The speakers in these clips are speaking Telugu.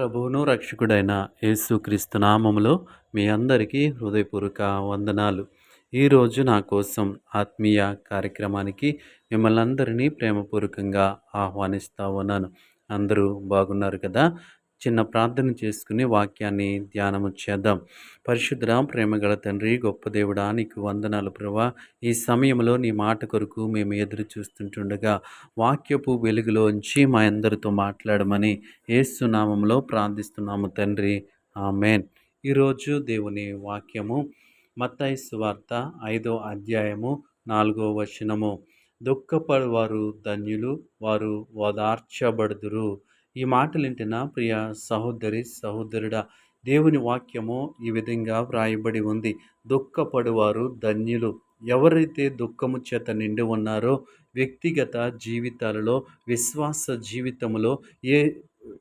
ప్రభువును రక్షకుడైన యేసుక్రీస్తు నామములో మీ అందరికీ హృదయపూర్వక వందనాలు. ఈరోజు నా కోసం ఆత్మీయ కార్యక్రమానికి మిమ్మల్ని అందరినీ ప్రేమపూర్వకంగా ఆహ్వానిస్తూ ఉన్నాను. అందరూ బాగున్నారు కదా? చిన్న ప్రార్థన చేసుకుని వాక్యాన్ని ధ్యానము చేద్దాం. పరిశుద్ధ ప్రేమగల తండ్రి గొప్ప దేవుడా నీకు వందనాలు ప్రభా. ఈ సమయంలో నీ మాట కొరకు మేము ఎదురు చూస్తుంటుండగా వాక్యపు వెలుగులోంచి మా అందరితో మాట్లాడమని ఏసునామంలో ప్రార్థిస్తున్నాము తండ్రి. ఆమెన్. ఈరోజు దేవుని వాక్యము మత్తైసు వార్త ఐదో అధ్యాయము నాలుగో వచనము. దుఃఖపడవారు ధన్యులు వారు ఓదార్చబడుదురు. ఈ మాటలు ప్రియ సహోదరి సహోదరుడా దేవుని వాక్యము ఈ విధంగా వ్రాయబడి ఉంది. దుఃఖపడువారు ధన్యులు. ఎవరైతే దుఃఖము చేత నిండి ఉన్నారో వ్యక్తిగత జీవితాలలో విశ్వాస జీవితంలో ఏ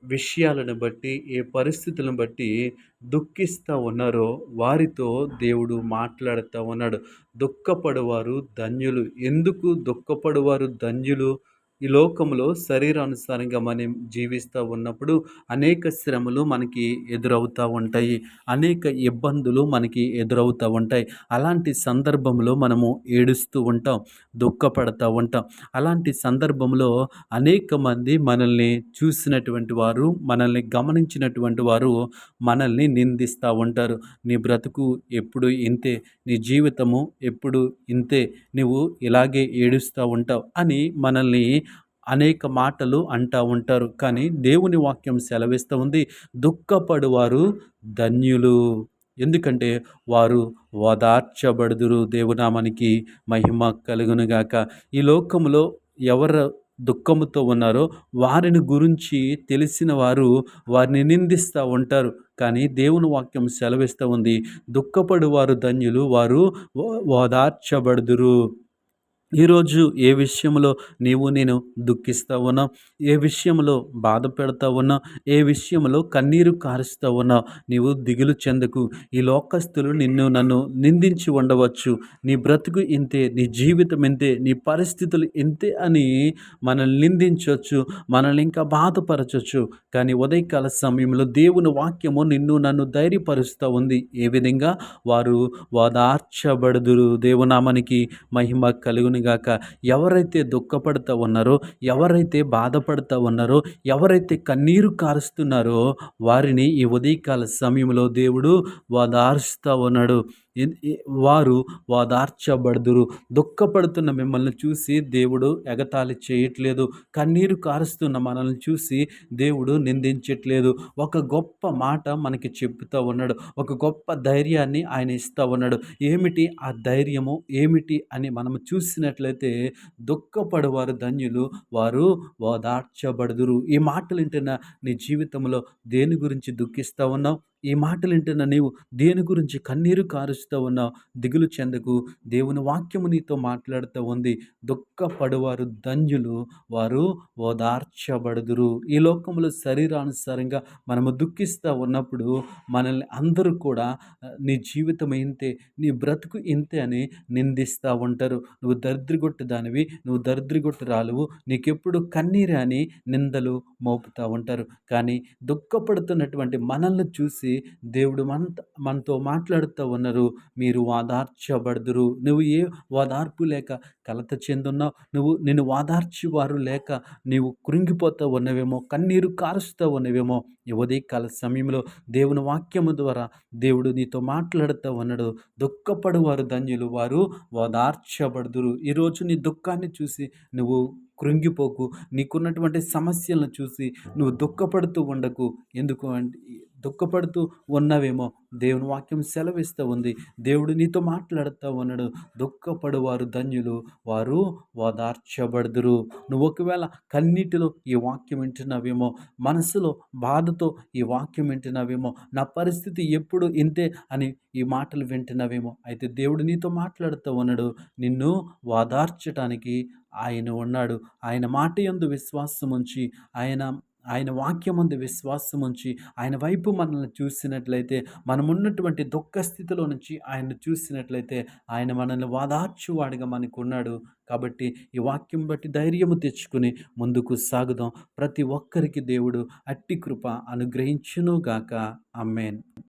విషయాలను బట్టి ఏ పరిస్థితులను బట్టి దుఃఖిస్తూ ఉన్నారో వారితో దేవుడు మాట్లాడుతూ ఉన్నాడు. దుఃఖపడువారు ధన్యులు. ఎందుకు దుఃఖపడువారు ధన్యులు? ఈ లోకంలో శరీరానుసారంగా మనం జీవిస్తూ ఉన్నప్పుడు అనేక శ్రమలు మనకి ఎదురవుతూ ఉంటాయి. అనేక ఇబ్బందులు మనకి ఎదురవుతూ ఉంటాయి. అలాంటి సందర్భంలో మనము ఏడుస్తూ ఉంటాం దుఃఖపడుతూ ఉంటాం. అలాంటి సందర్భంలో అనేక మంది మనల్ని చూసినటువంటి వారు మనల్ని గమనించినటువంటి వారు మనల్ని నిందిస్తూ ఉంటారు. నీ బ్రతుకు ఎప్పుడు ఇంతే నీ జీవితము ఎప్పుడు ఇంతే నువ్వు ఇలాగే ఏడుస్తూ ఉంటావు అని మనల్ని అనేక మాటలు అంటూ ఉంటారు. కానీ దేవుని వాక్యం సెలవిస్తూ ఉంది దుఃఖపడువారు ధన్యులు. ఎందుకంటే వారు ఓదార్చబడుదురు. దేవునామానికి మహిమ కలుగునుగాక ఈ లోకంలో ఎవరు దుఃఖముతో ఉన్నారో వారిని గురించి తెలిసిన వారు వారిని నిందిస్తూ ఉంటారు. కానీ దేవుని వాక్యం సెలవిస్తూ ఉంది దుఃఖపడు వారు ధన్యులు వారు ఓదార్చబడుదురు. ఈరోజు ఏ విషయంలో నీవు నేను దుఃఖిస్తూ ఉన్నావు ఏ విషయంలో బాధ పెడతా ఉన్నావు ఏ విషయంలో కన్నీరు కారుస్తూ ఉన్నావు నీవు దిగులు చెందకు. ఈ లోకస్తులు నిన్ను నన్ను నిందించి ఉండవచ్చు. నీ బ్రతుకు ఇంతే నీ జీవితం ఇంతే నీ పరిస్థితులు ఇంతే అని మనల్ని నిందించవచ్చు మనల్ని ఇంకా బాధపరచవచ్చు కానీ ఉదయకాల సమయంలో దేవుని వాక్యము నిన్ను నన్ను ధైర్యపరుస్తూ ఉంది. ఏ విధంగా? వారు వాదార్చబడుదురు. దేవునామానికి మహిమ కలుగుని గాక ఎవరైతే దుఃఖపడుతూ ఉన్నారో ఎవరైతే బాధపడుతూ ఉన్నారో ఎవరైతే కన్నీరు కారుస్తున్నారో వారిని ఈ ఉదయకాల సమయంలో దేవుడు వాదార్చుతూ ఉన్నాడు. వారు వాదార్చబడుదురు. దుఃఖపడుతున్న మిమ్మల్ని చూసి దేవుడు ఎగతాళి చేయట్లేదు. కన్నీరు కారుస్తున్న మనల్ని చూసి దేవుడు నిందించట్లేదు. ఒక గొప్ప మాట మనకి చెబుతూ ఉన్నాడు. ఒక గొప్ప ధైర్యాన్ని ఆయన ఇస్తూ ఉన్నాడు. ఏమిటి ఆ ధైర్యము? ఏమిటి అని మనం చూసినట్లయితే దుఃఖపడేవారు ధన్యులు వారు ఓదార్చబడుదురు ఈ మాటలు వింటున్న నీ జీవితంలో దేని గురించి దుఃఖిస్తూ ఉన్నావు? ఈ మాటలు వింటున్న నీవు దేని గురించి కన్నీరు కారుస్తూ ఉన్నావు దిగులు చెందకు. దేవుని వాక్యము నీతో మాట్లాడుతూ ఉంది. దుఃఖపడువారు ధన్యులు వారు ఓదార్చబడుదురు. ఈ లోకంలో శరీరానుసారంగా మనము దుఃఖిస్తూ ఉన్నప్పుడు మనల్ని అందరూ కూడా నీ జీవితం ఇంతే నీ బ్రతుకు ఇంతే అని నిందిస్తూ ఉంటారు. నువ్వు దరిద్రగొట్టు దానివి నువ్వు దరిద్రగొట్టు రాలువు నీకెప్పుడు కన్నీరే అని నిందలు మోపుతూ ఉంటారు. కానీ దుఃఖపడుతున్నటువంటి మనల్ని చూసి చేసి దేవుడు మన మనతో మాట్లాడుతూ ఉన్నారు. మీరు వాదార్చబడుదురు. నువ్వు ఏ వాదార్పు లేక కలత చెందున్నావు? నువ్వు నేను వాదార్చేవారు లేక నీవు కృంగిపోతూ ఉన్నవేమో కన్నీరు కారుస్తూ ఉన్నవేమో ఈ కాల సమయంలో దేవుని వాక్యము ద్వారా దేవుడు నీతో మాట్లాడుతూ ఉన్నాడు. దుఃఖపడువారు ధన్యులు వారు ఓదార్చబడుదురు ఈరోజు నీ దుఃఖాన్ని చూసి నువ్వు కృంగిపోకు. నీకున్నటువంటి సమస్యలను చూసి నువ్వు దుఃఖపడుతూ ఉండకు. ఎందుకు అంటే దుఃఖపడుతూ ఉన్నవేమో దేవుని వాక్యం సెలవిస్తూ ఉంది. దేవుడు నీతో మాట్లాడుతూ ఉన్నాడు. దుఃఖపడు వారు ధన్యులు వారు ఓదార్చబడుదురు. నువ్వు ఒకవేళ కన్నీటిలో ఈ వాక్యం వింటున్నావేమో మనసులో బాధతో ఈ వాక్యం వింటున్నావేమో నా పరిస్థితి ఎప్పుడు ఇంతే అని ఈ మాటలు వింటున్నావేమో అయితే దేవుడు నీతో మాట్లాడుతూ ఉన్నాడు. నిన్ను వాదార్చటానికి ఆయన ఉన్నాడు. ఆయన మాట ఎందు విశ్వాసం ఉంచి ఆయన ఆయన వాక్యమందు విశ్వాసం ఉంచి ఆయన వైపు మనల్ని చూసినట్లయితే మనమున్నటువంటి దుఃఖ స్థితిలో నుంచి ఆయన చూసినట్లయితే ఆయన మనల్ని వాదార్చువాడిగా మనకున్నాడు. కాబట్టి ఈ వాక్యం బట్టి ధైర్యము తెచ్చుకుని ముందుకు సాగుదాం. ప్రతి ఒక్కరికి దేవుడు అట్టి కృప అనుగ్రహించునుగాక. అమ్మేన్